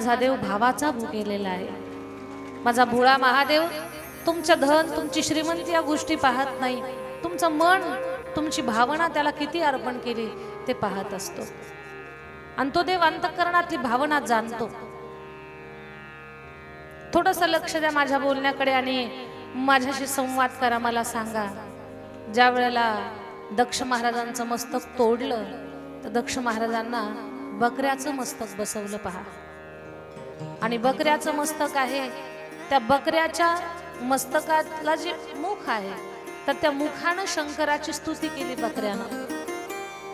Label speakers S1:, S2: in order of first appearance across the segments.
S1: माझा देव भावाचा भुकेलेला आहे. माझा भोळा महादेव तुमचं धन तुमची श्रीमंती या गोष्टी पाहत नाही. तुमचं मन तुमची भावना त्याला किती अर्पण केली ते पाहत असतो. आणि तो देव अंतकरणातली भावना जाणतो. थोडस लक्ष द्या माझ्या बोलण्याकडे आणि माझ्याशी संवाद करा मला सांगा. ज्या वेळेला दक्ष महाराजांचं मस्तक तोडलं तर दक्ष महाराजांना बकऱ्याचं मस्तक बसवलं पहा. आणि बकऱ्याचं मस्तक आहे. त्या बकऱ्याच्या मस्तकातला जे मुख आहे तर त्या मुखानं शंकराची स्तुती केली बकऱ्यानं.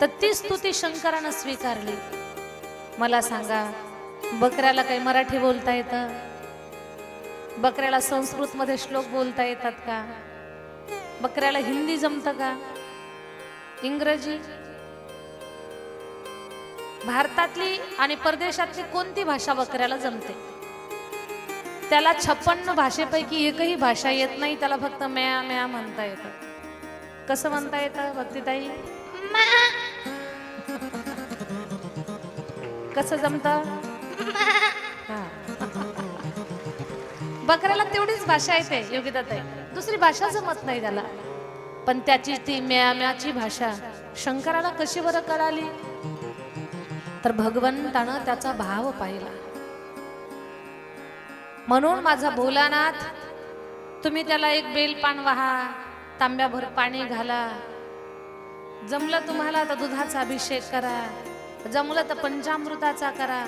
S1: तर ती स्तुती शंकरानं स्वीकारली. मला सांगा बकऱ्याला काही मराठी बोलता येतं? बकऱ्याला संस्कृतमध्ये श्लोक बोलता येतात का? बकऱ्याला हिंदी जमतं का? इंग्रजी? भारतातली आणि परदेशातली कोणती भाषा बकऱ्याला जमते? त्याला छप्पन्न भाषेपैकी एकही भाषा येत नाही त्याला फक्त म्या म्या म्हणता येतं. कसं म्हणता येतं भक्तीताई? कसं जमत? बकऱ्याला तेवढीच भाषा येते योगिता ताई दुसरी भाषा जमत नाही त्याला. पण त्याची ती म्या म्याची भाषा शंकराला कशी बरं कळाली? तर भगवंतानं त्याचा भाव पाहिला. म्हणून माझा भोलानाथ तुम्ही त्याला एक बेलपान वाहा तांब्याभर पाणी घाला. जमलं तुम्हाला तर दुधाचा अभिषेक करा. जमलं तर पंचामृताचा करा.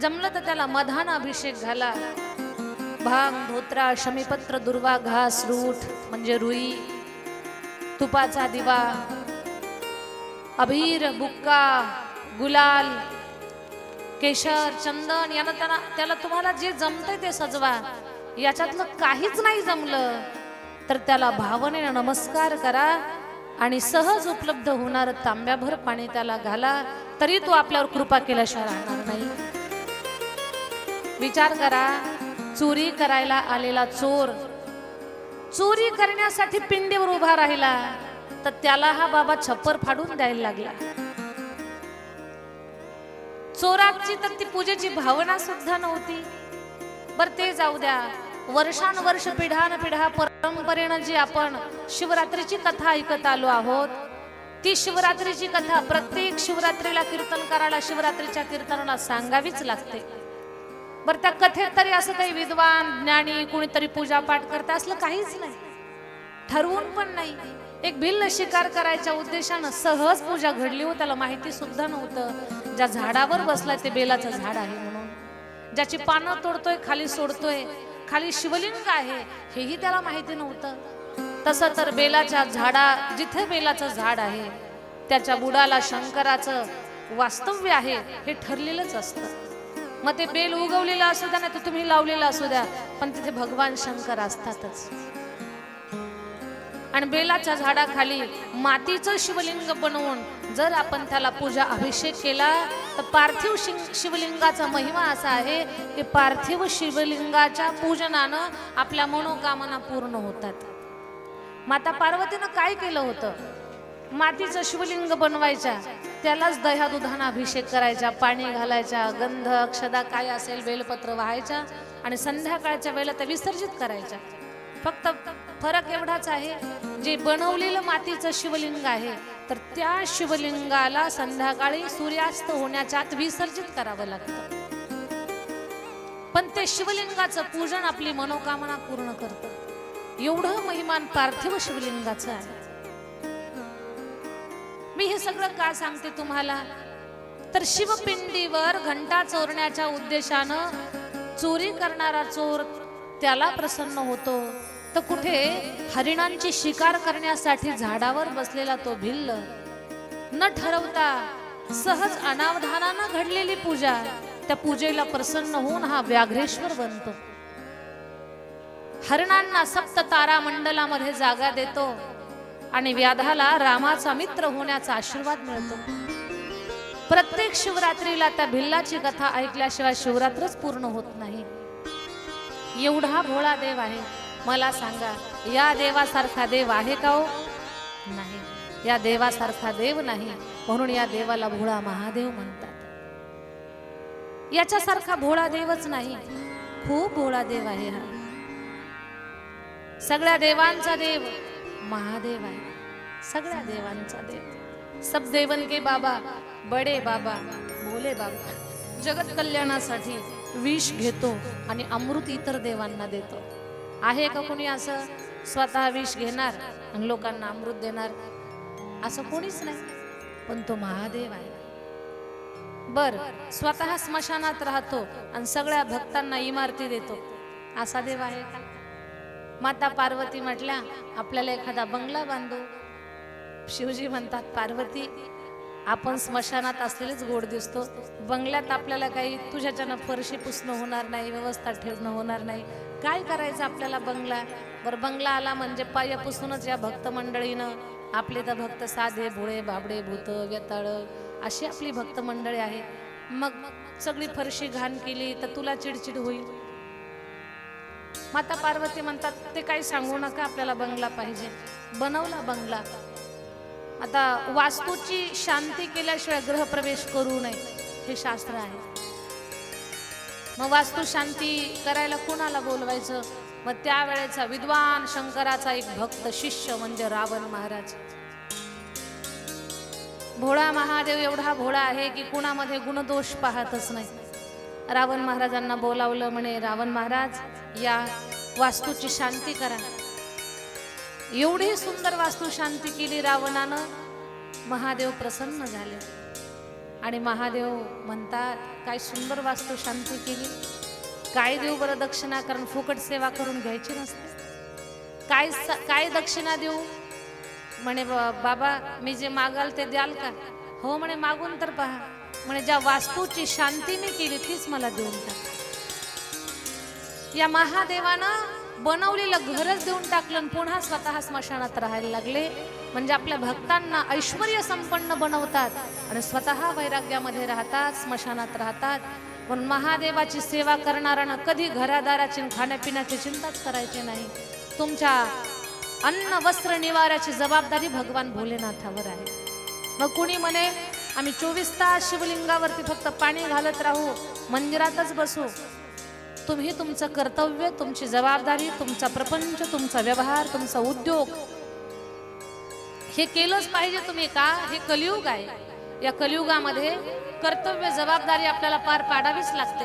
S1: जमलं तर त्याला मधान अभिषेक घाला. भांग धोत्रा शमीपत्र दुर्वा घास रूठ म्हणजे रुई तुपाचा दिवा अबीर बुक्का गुलाल केशर चंदन यानं त्यांना त्याला तुम्हाला जे जमतंय ते सजवा. याच्यातलं काहीच नाही जमलं. तर त्याला भावनेनं नमस्कार करा आणि सहज उपलब्ध होणार तांब्याभर पाणी त्याला घाला. तरी तो आपल्यावर कृपा केल्याशिवाय राहणार नाही. विचार करा चोरी करायला आलेला चोर. चोरी करण्यासाठी पिंडीवर उभा राहिला. तर त्याला हा बाबा छप्पर फाडून द्यायला लागला. चोराची तर ती पूजेची भावना सुद्धा नव्हती. बर ते जाऊ द्या. वर्षानुवर्ष पिढान पिढ्या परंपरेनं जी आपण शिवरात्रीची कथा ऐकत आलो आहोत ती शिवरात्रीची कथा प्रत्येक शिवरात्रीला कीर्तन करायला शिवरात्रीच्या कीर्तनाला सांगावीच लागते. बर त्या कथेत तरी असं काही विद्वान ज्ञानी कुणीतरी पूजा पाठ करता असलं काहीच नाही. ठरवून पण नाही. एक भिल्ल शिकार करायच्या उद्देशानं सहज पूजा घडली हो त्याला माहिती सुद्धा नव्हतं. ज्या झाडावर बसलाय ते बेलाचं झाड आहे म्हणून. ज्याची पानं तोडतोय खाली सोडतोय खाली शिवलिंग आहे हेही त्याला माहिती नव्हतं. तसं तर बेलाच्या झाडा जिथे बेलाचं झाड आहे त्याच्या बुडाला शंकराचं वास्तव्य आहे हे ठरलेलंच असतं. मग ते बेल उगवलेलं असू द्या नाही तर तुम्ही लावलेलं असू द्या पण तिथे भगवान शंकर असतातच. आणि बेलाच्या झाडाखाली मातीचं शिवलिंग बनवून जर आपण त्याला पूजा अभिषेक केला तर पार्थिव शिंग शिवलिंगाचा महिमा असा आहे की पार्थिव शिवलिंगाच्या पूजनानं आपल्या मनोकामना पूर्ण होतात. माता पार्वतीनं काय केलं होतं? मातीचं शिवलिंग बनवायच्या त्यालाच दह्या दुधानं अभिषेक करायचा पाणी घालायच्या गंध अक्षदा काय असेल बेलपत्र व्हायच्या आणि संध्याकाळच्या वेळेला त्या विसर्जित करायच्या. फक्त फरक एवढाच आहे जे बनवलेलं मातीचं शिवलिंग आहे तर त्या शिवलिंगाला संध्याकाळी सूर्यास्त होण्याच्या आत विसर्जित करावं लागतं. पण ते शिवलिंगाचं पूजन आपली मनोकामना पूर्ण करतं. एवढं महिमान पार्थिव शिवलिंगाचं आहे. मी हे सगळं का सांगते तुम्हाला? तर शिवपिंडीवर घंटा चोरण्याच्या उद्देशानं चोरी करणारा चोर त्याला प्रसन्न होतो. तर कुठे हरिणांची शिकार करण्यासाठी झाडावर बसलेला तो भिल्ल न ठरवता सहज अनावधानानं घडलेली पूजा त्या पूजेला प्रसन्न होऊन हा व्याघ्रेश्वर बनतो. हरिणांना सप्त तारा मंडलामध्ये जागा देतो आणि व्याधाला रामाचा मित्र होण्याचा आशीर्वाद मिळतो. प्रत्येक शिवरात्रीला त्या भिल्लाची कथा ऐकल्याशिवाय शिवरात्रच पूर्ण होत नाही. एवढा भोळा देव आहे. मला सांगा या देवासारखा देव आहे का हो? नाही. या देवासारखा देव नाही म्हणून या देवाला भोळा महादेव म्हणतात. याच्यासारखा भोळा देवच नाही. खूप भोळा देव आहे हा. सगळ्या देवांचा देव महादेव आहे. सगळ्या देवांचा देव. सब देवन के बाबा बडे बाबा भोले बाबा. जगत कल्याणासाठी विष घेतो आणि अमृत इतर देवांना देतो. आहे का कोणी असं स्वतः विष घेणार आणि लोकांना अमृत देणार? असं कोणीच नाही. पण तो महादेव आहे. बर स्वतः स्मशानात राहतो आणि सगळ्या भक्तांना इमारती देतो. असा देव आहे का? माता पार्वती म्हटल्या आपल्याला एखादा बंगला बांधू. शिवजी म्हणतात पार्वती आपण स्मशानात असलेलेच गोड दिसतो. बंगल्यात आपल्याला काही तुझ्याच्यानं फरशी पुसणं होणार नाही व्यवस्था ठेवणं होणार नाही. काय करायचं आपल्याला बंगला? बरं बंगला आला म्हणजे पाय पुसूनच या भक्त मंडळीनं आपले तर भक्त साधे भुळे बाबडे भूत व्यताळ अशी आपली भक्त मंडळी आहे. मग सगळी फरशी घाण केली तर तुला चिडचिड होईल? माता पार्वती म्हणतात ते काही सांगू नका आपल्याला बंगला पाहिजे. बनवला बंगला. आता वास्तूची शांती केल्याशिवाय ग्रहप्रवेश करू नये हे शास्त्र आहे. मग वास्तू शांती करायला कोणाला बोलवायचं? मग त्यावेळेचा विद्वान शंकराचा एक भक्त शिष्य म्हणजे रावण महाराज. भोळा महादेव एवढा भोळा आहे की कुणामध्ये गुणदोष पाहतच नाही. रावण महाराजांना बोलावलं म्हणे रावण महाराज या वास्तूची शांती करा. एवढी सुंदर वास्तू शांती केली रावणानं महादेव प्रसन्न झाले. आणि महादेव म्हणतात काय सुंदर वास्तू शांती केली. काय देऊ बरं दक्षिणा कारण फुकट सेवा करून घ्यायची नसते. काय काय दक्षिणा देऊ? म्हणे बाबा मी जे मागाल ते द्याल का? हो म्हणे मागून तर पहा. म्हणे ज्या वास्तूची शांती मी केली तीच मला देऊन टाक. या महादेवानं बनवलेलं घरच देऊन टाकलं आणि पुन्हा स्वतः स्मशानात राहायला लागले. म्हणजे आपल्या भक्तांना ऐश्वर संपन्न बनवतात आणि स्वतः वैराग्यामध्ये राहतात स्मशानात राहतात. पण महादेवाची सेवा करणाऱ्यांना कधी घरादाराची खाण्यापिण्याची चिंताच करायची नाही. तुमच्या अन्न वस्त्र निवाऱ्याची जबाबदारी भगवान भोलेनाथावर आहे. मग कुणी म्हणे आम्ही चोवीस तास शिवलिंगावरती फक्त पाणी घालत राहू मंदिरातच बसू. तुम्ही तुमचं कर्तव्य तुमची जबाबदारी तुमचा प्रपंच तुमचा व्यवहार तुमचा उद्योग हे केलंच पाहिजे तुम्ही का? हे कलियुग आहे. या कलियुगामध्ये कर्तव्य जबाबदारी आपल्याला पार पाडावीच लागते.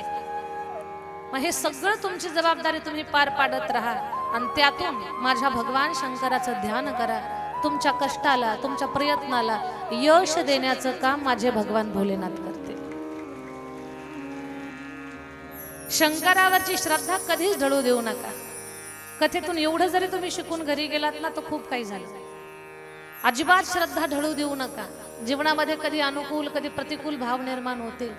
S1: मग हे सगळं तुमची जबाबदारी तुम्ही पार पाडत राहा आणि त्यातून माझ्या भगवान शंकराचं ध्यान करा. तुमच्या कष्टाला तुमच्या प्रयत्नाला यश देण्याचं काम माझे भगवान भोलेनाथ करते शंकरावरची श्रद्धा कधीच ढळू देऊ नका. कथेतून एवढं जरी तुम्ही शिकून घरी गेलात ना तर खूप काही झालं. अजिबात श्रद्धा ढळू देऊ नका. जीवनामध्ये कधी अनुकूल कधी प्रतिकूल भाव निर्माण होते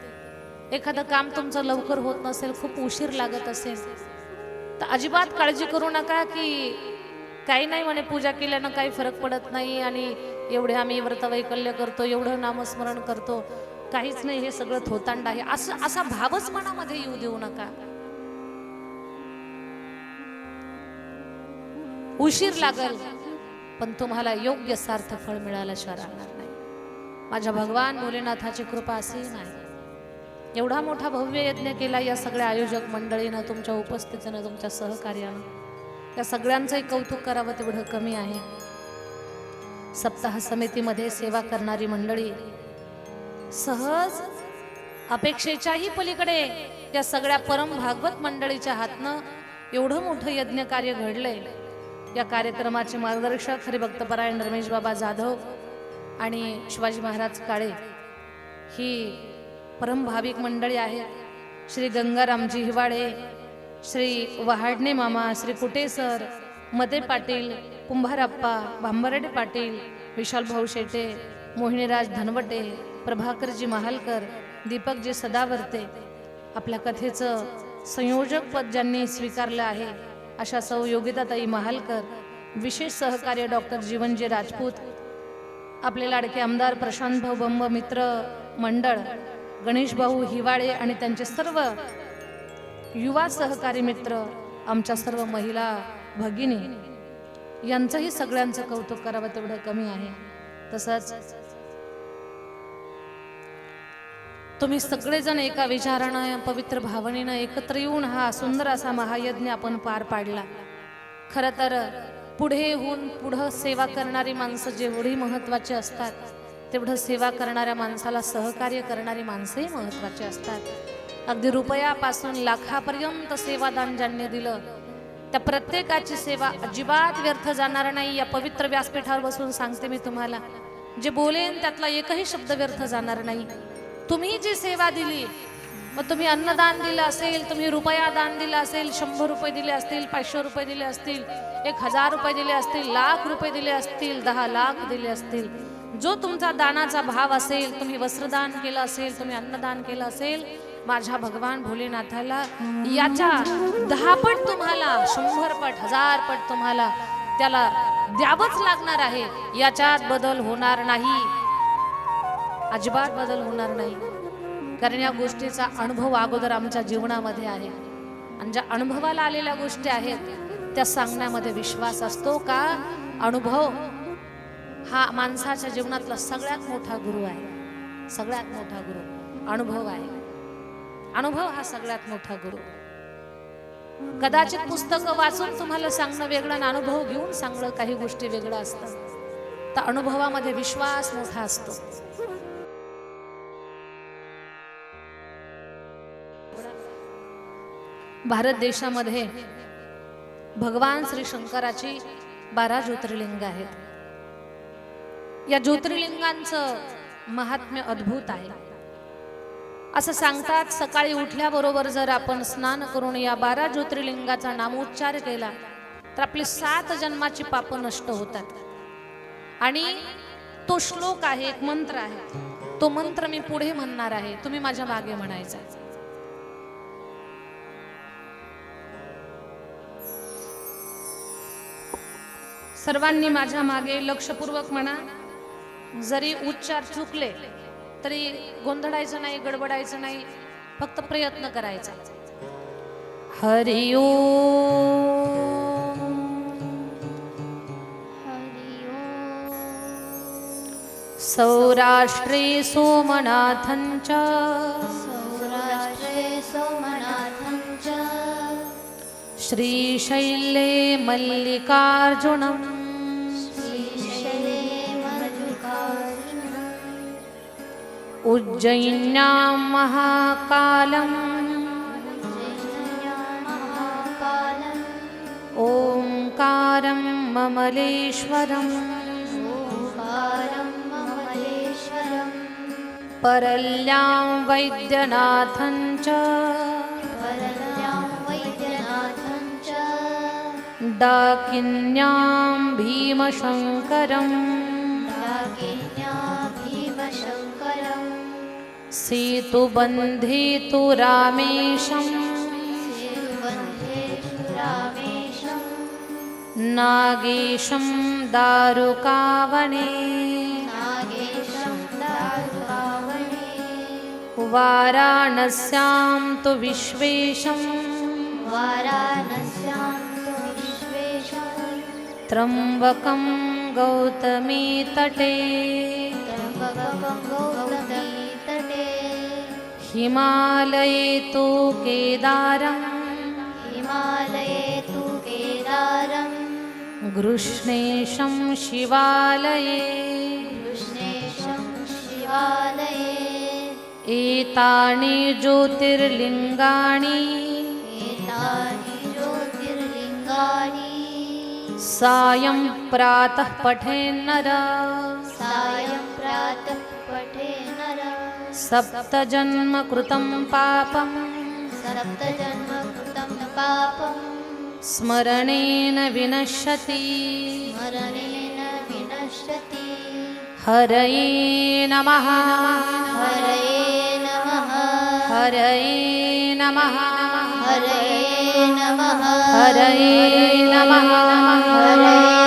S1: एखादं काम तुमचं लवकर होत नसेल खूप उशीर लागत असेल तर अजिबात काळजी करू नका की काही नाही म्हणे पूजा केल्यानं काही फरक पडत नाही आणि एवढे आम्ही व्रतवैकल्य करतो एवढं नामस्मरण करतो. काहीच नाही हे सगळं थोतांड आहे. असं असा भावच मनामध्ये येऊ देऊ नका. उशीर लागल. पण तुम्हाला योग्य सार्थ फळ मिळाल्याशिवाय राहणार नाही. माझ्या भगवान भोलेनाथाची कृपा असेही नाही. एवढा मोठा भव्य यज्ञ केला या सगळ्या आयोजक मंडळीनं तुमच्या उपस्थितीनं तुमच्या सहकार्यानं. या सगळ्यांचंही कौतुक करावं तेवढं कमी आहे. सप्ताह समितीमध्ये सेवा करणारी मंडळी सहज अपेक्षेच्याही पलीकडे या सगळ्या परम भागवत मंडळीच्या हातनं एवढं मोठं यज्ञ कार्य घडलंय. या कार्यक्रमाचे मार्गदर्शक हरिभक्तपरायण रमेश बाबा जाधव आणि शिवाजी महाराज काळे ही परम भाविक मंडळी आहेत. श्री गंगारामजी हिवाळे श्री वहाडणे मामा श्री कुटे सर मते पाटील कुंभारप्पा भांबरडे पाटील विशाल भाऊ शेटे मोहिनीराज धनवटे प्रभाकरजी महालकर दीपकजी सदावर्ते आपल्या कथेचं संयोजक पद ज्यांनी स्वीकारलं आहे अशा सौ योगिताताई महालकर विशेष सहकार्य डॉक्टर जीवनजी राजपूत आपले लाडके आमदार प्रशांत भाऊ बंब मित्र मंडळ गणेश भाऊ हिवाळे आणि त्यांचे सर्व युवा सहकारी मित्र आमच्या सर्व महिला भगिनी यांचंही सगळ्यांचं कौतुक करावं तेवढं कमी आहे. तसंच तुम्ही सगळेजण एका विचारानं पवित्र भावनेनं एकत्र येऊन हा सुंदर असा महायज्ञ आपण पार पाडला. खरं तर पुढे होऊन पुढं सेवा करणारी माणसं जेवढी महत्त्वाची असतात तेवढं सेवा करणाऱ्या माणसाला सहकार्य करणारी माणसंही महत्त्वाची असतात. अगदी रुपयापासून लाखापर्यंत सेवादान ज्यांनी दिलं त्या प्रत्येकाची सेवा अजिबात व्यर्थ जाणार नाही. या पवित्र व्यासपीठावर बसून सांगते मी तुम्हाला. जे बोलेन त्यातला एकही शब्द व्यर्थ जाणार नाही. तुम्ही जी सेवा दिली मग तुम्ही अन्नदान दिलं असेल तुम्ही रुपया दान दिलं असेल शंभर रुपये दिले असतील पाचशे रुपये दिले असतील एक हजार रुपये दिले असतील लाख रुपये दिले असतील दहा लाख दिले असतील. जो तुमचा दानाचा भाव असेल तुम्ही वस्त्रदान केलं असेल तुम्ही अन्नदान केलं असेल माझ्या भगवान भोलेनाथाला याच्या दहा पट तुम्हाला शंभर पट हजार पट तुम्हाला त्याला द्यावंच लागणार आहे याच्यात बदल होणार नाही. अजिबात बदल होणार नाही. कारण या गोष्टीचा अनुभव अगोदर आमच्या जीवनामध्ये आहे. आणि ज्या अनुभवाला आलेल्या गोष्टी आहेत त्या सांगण्यामध्ये विश्वास असतो का? अनुभव हा माणसाच्या जीवनातला सगळ्यात मोठा गुरु आहे. सगळ्यात मोठा गुरु. अनुभव आहे. अनुभव हा सगळ्यात मोठा गुरु. कदाचित पुस्तकं वाचून तुम्हाला सांगणं वेगळं आणि अनुभव घेऊन सांगणं काही गोष्टी वेगळं असतं तर अनुभवामध्ये विश्वास मोठा असतो. भारत देशामध्ये भगवान श्री शंकराची बारा ज्योतिर्लिंग आहेत. या ज्योतिर्लिंगांचं महात्म्य अद्भुत आहे. असं सांगतात सकाळी उठल्याबरोबर जर आपण स्नान करून या बारा ज्योतिर्लिंगाचा नामोच्चार केला तर आपली सात जन्माची पापं नष्ट होतात. आणि तो श्लोक आहे एक मंत्र आहे. तो मंत्र मी पुढे म्हणणार आहे. तुम्ही माझ्या मागे म्हणायचा. सर्वांनी माझ्या मागे लक्षपूर्वक म्हणा जरी उच्चार चुकले तरी गोंधळायचं नाही गडबडायचं नाही फक्त प्रयत्न करायचा. हरिओ सौराष्ट्रे सोमनाथञ्च
S2: सौराष्ट्रे सोमनाथं च.
S1: श्रीशैले मल्लिकार्जुनम्. उज्जयिन्यां महाकालम्। ओङ्कारं ममलेश्वरम्। परल्यां वैद्यनाथं च। डाकिन्यां भीमशङ्करम् ी तु
S2: बन्धितु रामेशं
S1: नागेशं दारुकावने। विश्वेशम्। त्र्यम्बकं
S2: गौतमीतटे।
S1: हिमालये तु केदारम्।
S2: हिमालये तु केदारं
S1: गृष्णेशं शिवालये।
S2: कृष्णेशं शिवालये।
S1: एतानि ज्योतिर्लिङ्गानि
S2: एतानि ज्योतिर्लिङ्गानि
S1: सायं प्रातः पठेन्नर सप्तजन्म कृतं पापम्
S2: सप्तजन्म कृतं पापं
S1: स्मरणेन विनश्यति।
S2: स्मरणेन विनश्यति।
S1: हरये नमः।
S2: हरये नमः।
S1: हरये नमः।
S2: हरये नमः।
S1: हरये नमः